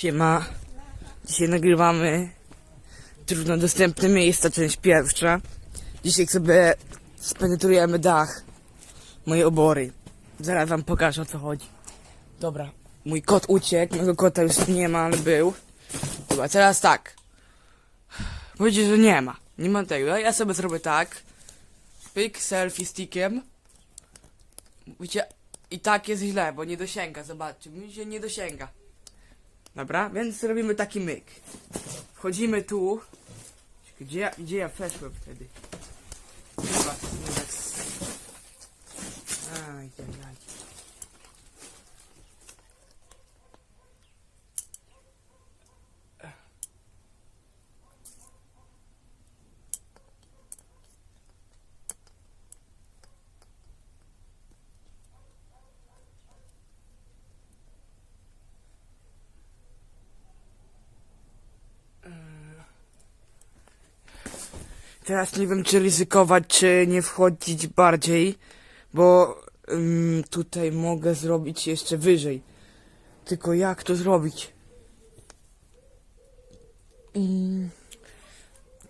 Siema. Dzisiaj nagrywamy trudno dostępne miejsca, część pierwsza. Dzisiaj sobie spenetrujemy dach mojej obory. Zaraz wam pokażę o co chodzi. Dobra, mój kot uciekł, mojego kota już nie ma, ale był. Dobra, teraz tak. Powiedzieć, że nie ma. Nie ma tego. Ja sobie zrobię tak. Pyk selfie stickiem. Widzicie, i tak jest źle, bo nie dosięga, zobaczcie, mi się nie dosięga. Dobra, więc robimy taki myk. Wchodzimy tu. Gdzie ja, gdzie ja weszłem wtedy? Teraz nie wiem, czy ryzykować, czy nie wchodzić bardziej, bo ym, tutaj mogę zrobić jeszcze wyżej. Tylko jak to zrobić? Ym,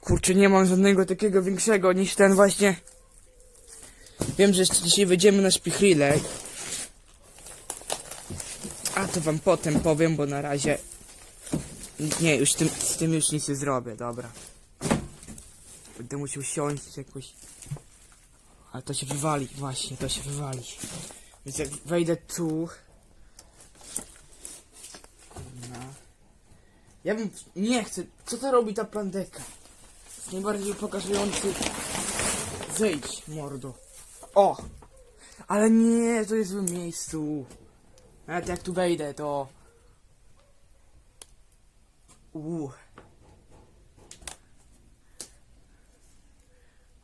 kurczę, nie mam żadnego takiego większego niż ten właśnie. Wiem, że jeszcze dzisiaj wyjdziemy na szpichryle. A to wam potem powiem, bo na razie... Nie, już tym, z tym już nic nie zrobię, dobra. Będę musiał siąść jakoś. Ale to się wywali, właśnie, to się wywali. Więc jak wejdę tu. No. Ja bym. Nie chcę. Co to robi ta plandeka? Jest najbardziej pokazujący. Zejdź, mordo. O! Ale nie, to jest w miejscu. Nawet jak tu wejdę, to. Uuu.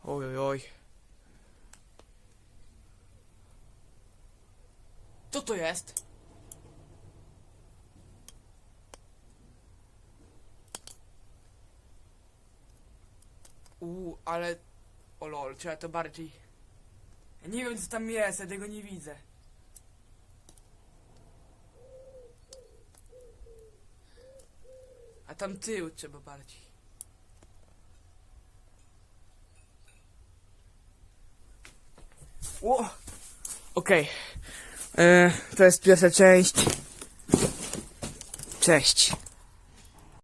Oj, oj, oj. Co to jest? Uuu, ale... O lol, trzeba to bardziej... Ja nie wiem co tam jest, ja tego nie widzę. A tam tył trzeba bardziej. Okej. E, To jest pierwsza część. Cześć.